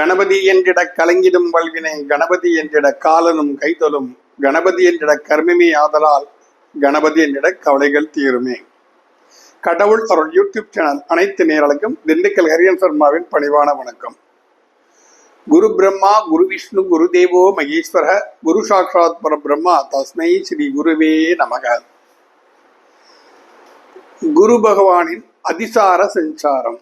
கணபதி என்றிட கலங்கிடும் வல்வினை கணபதி என்றிட காலனும் கைதொலும் கணபதி என்றிட கர்மிமே ஆதலால் கணபதி என்றிட கவலைகள் தீருமே. கடவுள் அருள் யூடியூப் சேனல் அனைத்து நேரலுக்கும் திண்டுக்கல் ஹரியன் சர்மாவின் பணிவான வணக்கம். குரு பிரம்மா குரு விஷ்ணு குரு தேவோ மகேஸ்வர குரு சாட்சாத் பரபிரம்மா தஸ்மை ஸ்ரீ குருவே நமக. குரு பகவானின் அதிசார சஞ்சாரம்.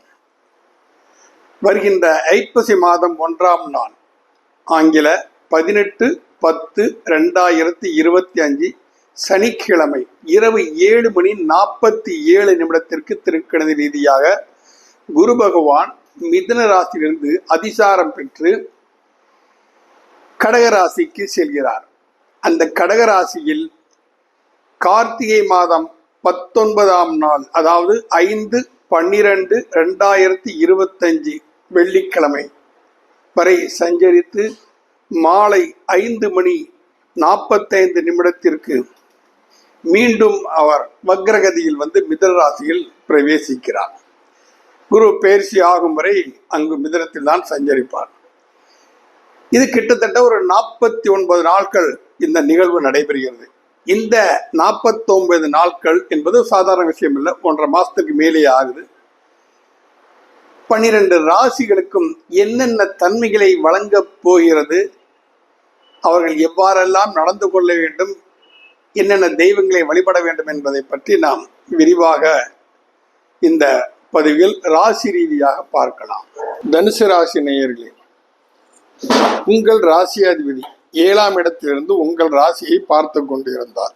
வருகின்ற ஐப்பசி மாதம் ஒன்றாம் நாள் ஆங்கில பதினெட்டு பத்து ரெண்டாயிரத்தி இருபத்தி அஞ்சு சனிக்கிழமை இரவு ஏழு மணி நாற்பத்தி ஏழு நிமிடத்திற்கு திருக்கணித ரீதியாக குரு பகவான் மிதன ராசியிலிருந்து அதிசாரம் பெற்று கடகராசிக்கு செல்கிறார். அந்த கடகராசியில் கார்த்திகை மாதம் பத்தொன்பதாம் நாள் அதாவது ஐந்து பன்னிரண்டு ரெண்டாயிரத்தி இருபத்தஞ்சு வெள்ளிக்கிழமை. வரை சஞ்சரித்து மாலை ஐந்து மணி நாற்பத்தைந்து நிமிடத்திற்கு மீண்டும் அவர் வக்ரகதியில் வந்து மிதன ராசியில் பிரவேசிக்கிறார். குரு பயிற்சி ஆகும் வரை அங்கு மிதனத்தில் தான் சஞ்சரிப்பார். இது கிட்டத்தட்ட ஒரு நாற்பத்தி ஒன்பது நாட்கள் இந்த நிகழ்வு நடைபெறுகிறது. இந்த நாற்பத்தொன்பது நாட்கள் என்பது சாதாரண விஷயம் இல்லை ஒன்றரை மாதத்துக்கு மேலே ஆகுது. பன்னிரண்டு ராசிகளுக்கும் என்னென்ன தன்மைகளை வழங்கப் போகிறது? அவர்கள் எவ்வாறெல்லாம் நடந்து கொள்ள வேண்டும்? என்னென்ன தெய்வங்களை வழிபட வேண்டும் என்பதை பற்றி நாம் விரிவாக இந்த பதிவில் ராசி ரீதியாக பார்க்கலாம். தனுசு ராசி நேயர்களே உங்கள் ராசியாதிபதி ஏழாம் இடத்திலிருந்து உங்கள் ராசியை பார்த்து கொண்டிருந்தார்.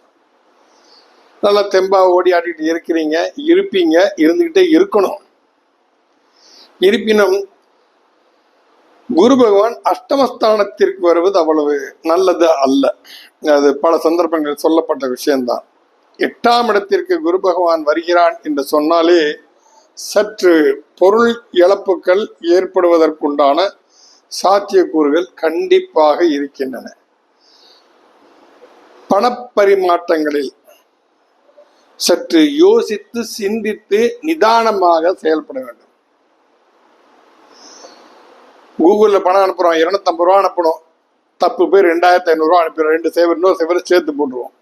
நல்லா தெம்பா ஓடி ஆடிட்டு இருக்கிறீங்க இருப்பீங்க இருந்துகிட்டே இருக்கணும். இருப்பினும் குரு பகவான் அஷ்டமஸ்தானத்திற்கு வருவது அவ்வளவு நல்லது அல்ல. அது பல சந்தர்ப்பங்கள் சொல்லப்பட்ட விஷயம்தான். எட்டாம் இடத்திற்கு குரு பகவான் வருகிறான் என்று சொன்னாலே சற்று பொருள் இழப்புகள் ஏற்படுவதற்குண்டான சாத்தியக்கூறுகள் கண்டிப்பாக இருக்கின்றன. பணப்பரிமாற்றங்களில் சற்று யோசித்து சிந்தித்து நிதானமாக செயல்பட வேண்டும். கூகுளில் பணம் அனுப்புறோம் இரநூத்தம்பது ரூபா அனுப்பணும். தப்பு போய் ரெண்டாயிரத்தி ஐநூறுரூவா அனுப்பிடுறோம் ரெண்டு சேவர் இன்னொரு சேவர் சேர்த்து போட்டுருவோம்.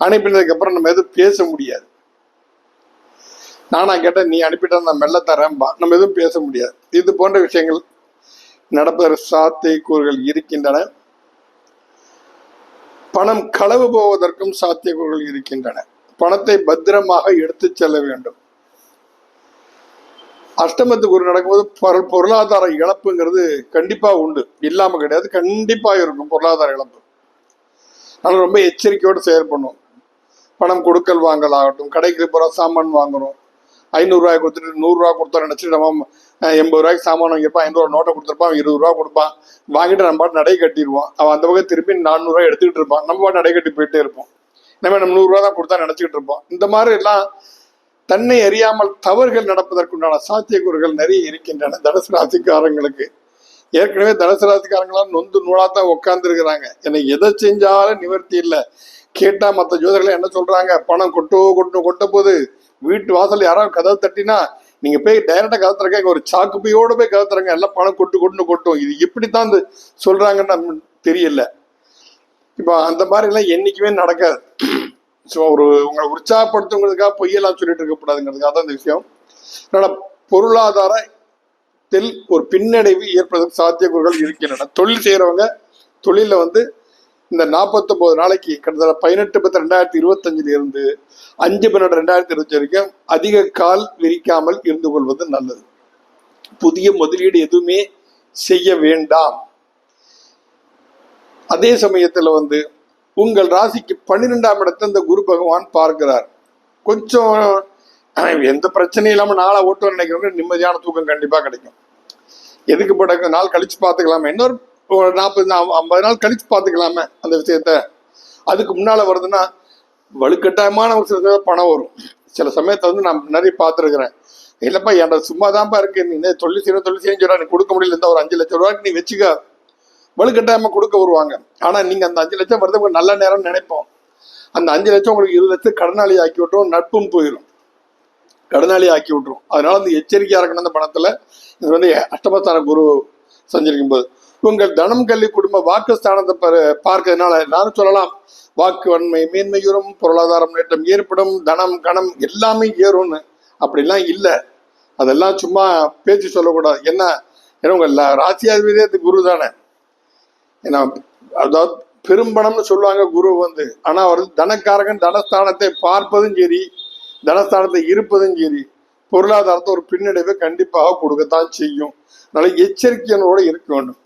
அனுப்பினதுக்கப்புறம் நம்ம எதுவும் பேச முடியாது. நானா கேட்டேன் நீ அனுப்பிட்டா நான் மெல்ல தரேன்பா. நம்ம எதுவும் பேச முடியாது. இது போன்ற விஷயங்கள் நடப்பதற்கு சாத்தியக்கூறுகள் இருக்கின்றன. பணம் களவு போவதற்கும் சாத்தியக்கூறுகள் இருக்கின்றன. பணத்தை பத்திரமாக எடுத்துச் செல்ல வேண்டும். அஷ்டமத்து குரு நடக்கும்போது பொருள் பொருளாதார இழப்புங்கிறது கண்டிப்பா உண்டு. இல்லாம கிடையாது. கண்டிப்பா இருக்கும் பொருளாதார இழப்பு. அதனால ரொம்ப எச்சரிக்கையோடு செயல்படணும் பணம் கொடுக்கல் வாங்கல் ஆகட்டும் கடைக்கு போகிற சாமான் வாங்குறோம். ஐநூறுரூவாய் கொடுத்துட்டு நூறுரூவா கொடுத்தா நினச்சிட்டு நம்ம எண்பது ரூபாய்க்கு சாமான் வாங்கியிருப்பான் ஐநூறு நோட்டை கொடுத்துருப்பான் இருபது ரூபா கொடுப்பான். வாங்கிட்டு நம்ம பாட்டு நடை கட்டிடுவான் அவன் அந்த பக்கம் திருப்பி நானூறுரூவா எடுத்துக்கிட்டு இருப்பான். நம்ம பாட்டு நடை கட்டி போயிட்டே இருப்போம். நம்ம நம்ம நூறுரூவா தான் கொடுத்தா நினச்சிக்கிட்டு இருப்போம். இந்த மாதிரி எல்லாம் தன்னை அறியாமல் தவறுகள் நடப்பதற்குண்டான சாத்தியக்கூறுகள் நிறைய இருக்கின்றன. தனுசு ராசிக்காரங்களுக்கு. ஏற்கனவே தனுசு ராசிக்காரங்களாம் நொந்து நூலா தான் உட்கார்ந்துருக்கிறாங்க என்னை எதை செஞ்சாலும் நிவர்த்தி இல்லை. கேட்டால் மற்ற ஜோதிடர்கள் என்ன சொல்கிறாங்க பணம் கொட்டோ கொட்டோ கொட்ட போது வீட்டு வாசல் யாராவது கதவை தட்டினா நீங்கள் போய் டைரெக்டாக கதை திறக்க ஒரு சாக்கு பையோட போய் கதை திறங்க. எல்லாம் பணம் கொட்டு கொட்டுன்னு கொட்டும். இது எப்படித்தான் இந்த சொல்றாங்கன்னு சொல்கிறாங்கன்னு தெரியல. இப்போ அந்த மாதிரிலாம் என்றைக்குமே நடக்காது. ஸோ ஒரு உங்களை உற்சாகப்படுத்துங்கிறதுக்காக பொய்யெல்லாம் சொல்லிட்டு இருக்கக்கூடாதுங்கிறதுக்காக தான் இந்த விஷயம். என்னோட பொருளாதாரத்தில் ஒரு பின்னடைவு ஏற்படுவதற்கு சாத்தியக்கூறுகள் இருக்கின்றன. தொழில் செய்கிறவங்க தொழில வந்து இந்த நாற்பத்தொம்போது நாளைக்கு கிட்டத்தட்ட பதினெட்டு பத்து ரெண்டாயிரத்தி இருபத்தஞ்சில் இருந்து அஞ்சு பன்னெண்டு ரெண்டாயிரத்தி இருபத்தி வரைக்கும் அதிக கால் விரிக்காமல் இருந்து கொள்வது நல்லது. புதிய முதலீடு எதுவுமே செய்ய வேண்டாம். அதே சமயத்தில் வந்து உங்கள் ராசிக்கு பன்னிரெண்டாம் இடத்தை இந்த குரு பகவான் பார்க்கிறார். கொஞ்சம் எந்த பிரச்சனையும் இல்லாமல் நாளாக ஓட்டுவோம் நினைக்கிறவங்க நிம்மதியான தூக்கம் கண்டிப்பா கிடைக்கும். எதுக்கு போட்ட நாள் கழிச்சு பார்த்துக்கலாமே. இன்னொரு ஒரு நாற்பது ஐம்பது நாள் கழிச்சு பார்த்துக்கலாமே அந்த விஷயத்த. அதுக்கு முன்னால வருதுன்னா வலுக்கட்டாயமான ஒரு சில பணம் வரும். சில சமயத்தை வந்து நான் நிறைய பார்த்துருக்குறேன். இல்லைப்பா என்கிட்ட சும்மா தான்ப்பா இருக்கு. நீ தொழில் செய்யணும் தொழில் செய்யணும் சொல்றா, நீ கொடுக்க முடியல இந்த ஒரு அஞ்சு லட்சம் ரூபாய்க்கு நீ வச்சுக்க. வலுக்கட்டாயமா கொடுக்க வருவாங்க. ஆனா நீங்க அந்த அஞ்சு லட்சம் வருது உங்களுக்கு நல்ல நேரம் நினைப்போம். அந்த அஞ்சு லட்சம் உங்களுக்கு இருபது லட்சம் கடனாளி ஆக்கி விட்டுரும் நட்பும் போயிடும் கடனாளி ஆக்கி விட்டுரும். அதனால அந்த எச்சரிக்கையா இருக்கணும் அந்த பணத்துல. இது வந்து அஷ்டமஸ்தான குரு செஞ்சிருக்கும் போது உங்கள் தனம் கல்வி குடும்ப வாக்குஸ்தானத்தை பா- பார்க்கறதுனால நானும் சொல்லலாம். வாக்கு வன்மை மேன்மையுறும் பொருளாதாரம் நேற்றம் ஏற்படும் தனம் கணம் எல்லாமே ஏறும்னு. அப்படிலாம் இல்லை. அதெல்லாம் சும்மா பேச்சு சொல்லக்கூடாது. என்ன? ஏன்னா உங்கள் ராசியாதிபதியே குரு தானே. ஏன்னா அதாவது பெரும்பணம்னு சொல்லுவாங்க குரு வந்து. ஆனா அவர் தனக்காரகன் தனஸ்தானத்தை பார்ப்பதும் சரி தனஸ்தானத்தை இருப்பதும் சரி பொருளாதாரத்தை ஒரு பின்னடைவை கண்டிப்பாக கொடுக்கத்தான் செய்யும். அதனால எச்சரிக்கையோடு இருக்க வேண்டும்.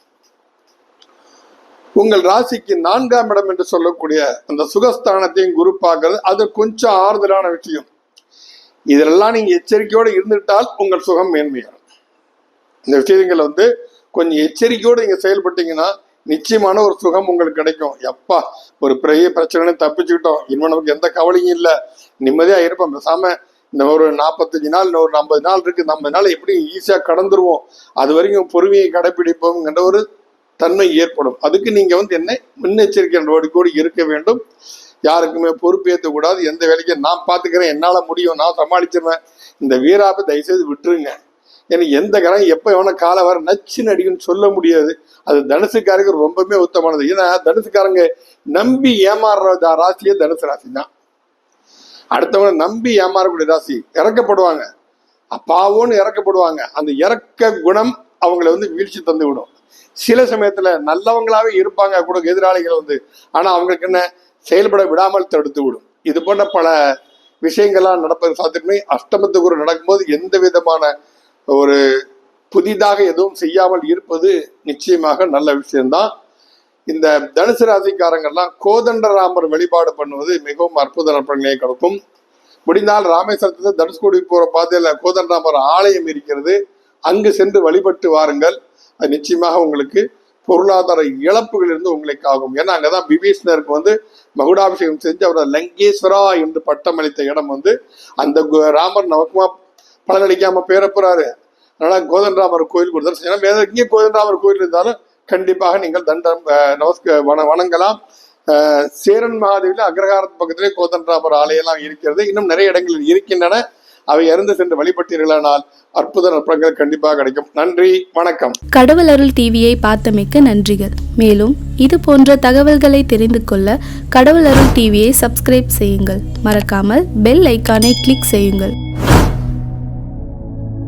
உங்கள் ராசிக்கு நான்காம் இடம் என்று சொல்லக்கூடிய அந்த சுகஸ்தானத்தையும் குரு பார்க்கறது அது கொஞ்சம் ஆறுதலான விஷயம். இதெல்லாம் நீங்க எச்சரிக்கையோடு இருந்துட்டால் உங்கள் சுகம் மேன்மையாகும். இந்த விஷயங்களை வந்து கொஞ்சம் எச்சரிக்கையோடு நீங்க செயல்பட்டீங்கன்னா நிச்சயமான ஒரு சுகம் உங்களுக்கு கிடைக்கும். எப்பா ஒரு பெரிய பிரச்சனை தப்பிச்சுக்கிட்டோம். இனிமே நமக்கு எந்த கவலையும் இல்லை. நிம்மதியா இருப்போம். பேசாம இந்த ஒரு நாற்பத்தஞ்சு நாள் இன்னும் ஒரு ஐம்பது நாள் இருக்கு. இந்த ஐம்பது நாள் எப்படி ஈஸியா கடந்துருவோம். அது வரைக்கும் பொறுமையை கடைபிடிப்போம்ங்கிற ஒரு தன்மை ஏற்படும். அதுக்கு நீங்க வந்து என்ன முன்னெச்சரிக்கை நடவடிக்கையோடு இருக்க வேண்டும். யாருக்குமே பொறுப்பேற்ற கூடாது. எந்த வேலைக்கும் நான் பாத்துக்கிறேன். என்னால முடியும். நான் சமாளிச்சிருவேன். இந்த வீராப்பை தயவுசெய்து விட்டுருங்க. எனக்கு எந்த கரம் எப்போ எவன காலை வர நச்சு நடிக்குன்னு சொல்ல முடியாது. அது தனுசுக்காரங்க ரொம்பவுமே உத்தமானது ஏன்னா தனுசுக்காரங்க நம்பி ஏமாறுற ராசியே தனுசு ராசி தான் அடுத்தவங்க நம்பி ஏமாறக்கூடிய ராசி இறக்கப்படுவாங்க. அப்பாவோன்னு இறக்கப்படுவாங்க. அந்த இறக்க குணம் அவங்களை வந்து வீழ்ச்சி தந்து விடும் சில சமயத்துல நல்லவங்களாவே இருப்பாங்க கூட எதிராளிகள் வந்து. ஆனா அவங்களுக்கு என்ன? செயல்பட விடாமல் தடுத்து விடும் இது போன்ற பல விஷயங்கள்லாம் நடப்பது சாத்தியமே அஷ்டமத்து குரு நடக்கும்போது எந்த விதமான ஒரு புதிதாக எதுவும் செய்யாமல் இருப்பது நிச்சயமாக நல்ல விஷயம்தான். இந்த தனுசு ராசிக்காரங்கள்லாம் கோதண்டராமர் வழிபாடு பண்ணுவது மிகவும் அற்புத நற்பணியை கொடுக்கும். முடிந்தால் ராமேஸ்வரத்தில் தனுஷ்கோடி போற பாதையில கோதண்டராமர் ஆலயம் இருக்கிறது. அங்கு சென்று வழிபட்டு வாருங்கள். அது நிச்சயமாக உங்களுக்கு பொருளாதார இழப்புகள் இருந்து உங்களுக்கு ஆகும். ஏன்னா அங்கதான் விபீஷ்ணருக்கு வந்து மகுடாபிஷேகம் செஞ்சு அவர் லங்கேஸ்வரா என்று பட்டம் அளித்த இடம் வந்து அந்த ராமர் நமக்குமா பலனளிக்காம பேரப்புறாரு. போறாரு அதனால கோதண்டராமர் கோயில் கொடுத்தாரு. ஏன்னா வேற கோதண்டராமர் கோயில் இருந்தாலும் கண்டிப்பாக நீங்கள் தண்டம் நமஸ்க வன வணங்கலாம். சேரன் மகாதேவியில் அக்ரஹாரத்து பக்கத்திலே கோதண்டராமர் ஆலயம்லாம் இருக்கிறது. இன்னும் நிறைய இடங்களில் இருக்கின்றன. அவை இறந்து சென்று வழிபட்டீர்களானால் அற்புத நற்பங்கள் கண்டிப்பாக கிடைக்கும். நன்றி வணக்கம். கடவுள் அருள் டிவியை பார்த்தமைக்க நன்றிகள். மேலும் இது போன்ற தகவல்களை தெரிந்து கொள்ள கடவுள் அருள் டிவியை சப்ஸ்கிரைப் செய்யுங்கள். மறக்காமல் பெல் ஐக்கானை கிளிக் செய்யுங்கள்.